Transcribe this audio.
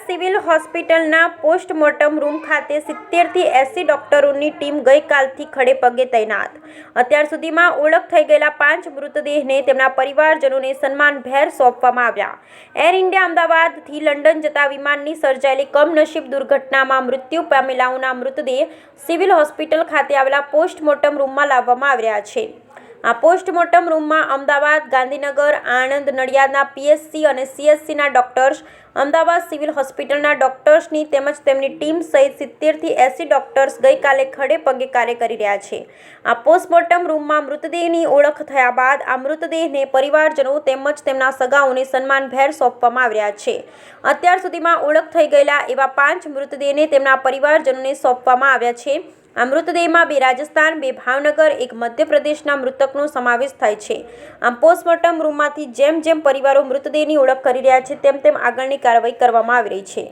Civil હોસ્પિટલના postmortem room ખાતે સિત્તેરથી એંસી ડોક્ટરોની ટીમ ગઈકાલથી ખડે પગે તૈનાત. અત્યાર સુધીમાં ઓળખ થઈ ગયેલા પાંચ મૃતદેહને તેમના પરિવારજનોને સન્માનભેર સોંપવામાં આવ્યા. એર ઇન્ડિયા અમદાવાદથી લંડન જતા વિમાનની સર્જાયેલી કમનસીબ દુર્ઘટનામાં મૃત્યુ પામેલાઓના મૃતદેહ સિવિલ હોસ્પિટલ ખાતે આવેલા પોસ્ટમોર્ટમ રૂમમાં લાવવામાં આવ્યા છે. આ પોસ્ટમોર્ટમ રૂમમાં અમદાવાદ, ગાંધીનગર, આણંદ, નડિયાદના પીએસસી અને સીએસસીના ડોક્ટર્સ, અમદાવાદ સિવિલ હોસ્પિટલના ડોક્ટર્સની તેમજ તેમની ટીમ સહિત સિત્તેરથી એંસી ડોક્ટર્સ ગઈકાલે ખડે પગે કાર્ય કરી રહ્યા છે. આ પોસ્ટમોર્ટમ રૂમમાં મૃતદેહની ઓળખ થયા બાદ આ મૃતદેહને પરિવારજનો તેમજ તેમના સગાઓને સન્માનભેર સોંપવામાં આવ્યા છે. અત્યાર સુધીમાં ઓળખ થઈ ગયેલા એવા પાંચ મૃતદેહને તેમના પરિવારજનોને સોંપવામાં આવ્યા છે. આ મૃતદેહમાં બે રાજસ્થાન, બે ભાવનગર, એક મધ્યપ્રદેશના મૃતકનો સમાવેશ થાય છે. આમ પોસ્ટમોર્ટમ રૂમમાંથી જેમ જેમ પરિવારો મૃતદેહની ઓળખ કરી રહ્યા છે, તેમ તેમ આગળની કાર્યવાહી કરવામાં આવી રહી છે.